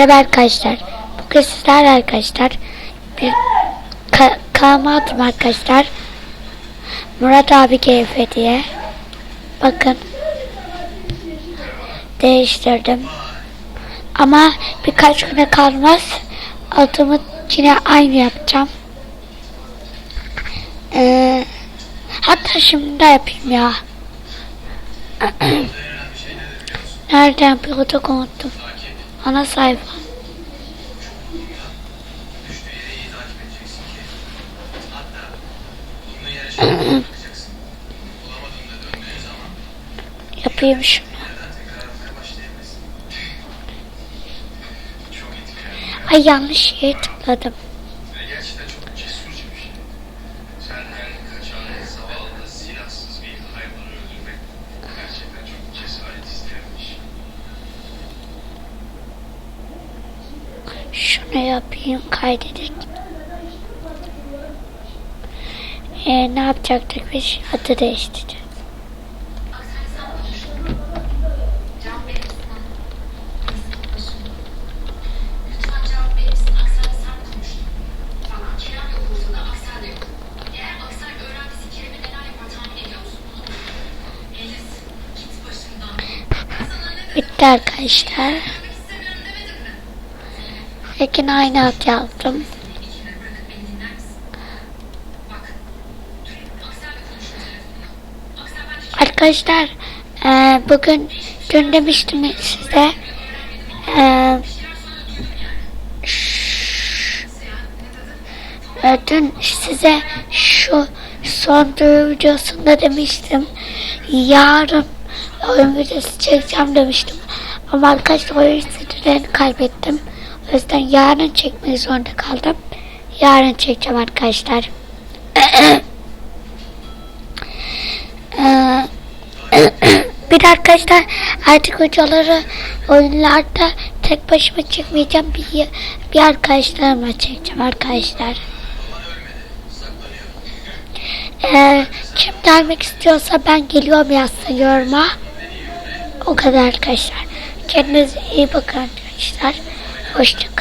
Merhaba arkadaşlar. Bugün sizlerle arkadaşlar bir ka attım arkadaşlar. Murat abi keyfe diye. Bakın. Değiştirdim. Ama birkaç güne kalmaz. Adımı yine aynı yapacağım. Ee, hatta şimdi de yapayım ya. Nereden yapıyorduk unuttum. Ana sayfa. Yapayım şunu. Ay yanlış şeye tıkladım. Şunu yapayım kaydedelim. Ee, ne yapacaktık biz? Adı değiştireceğiz. Ne Bitti arkadaşlar. Telefonda. Aksel ben hiç Arkadaşlar eee, bugün dün demiştim size şş- eee, dün size şu son duyuru videosunda demiştim. Yarın oyun videosu çekeceğim demiştim. Ama arkadaşlar oyun kaybettim o yüzden yarın çekmeyi zorunda kaldım yarın çekeceğim arkadaşlar Eee, bir arkadaşlar artık videoları oyunlarda tek başıma çekmeyeceğim. Bir, bir arkadaşlarımla çekeceğim arkadaşlar. Eğer kim gelmek istiyorsa ben geliyorum yazsın yoruma. O kadar arkadaşlar. Kendinize iyi bakın arkadaşlar. 我是这个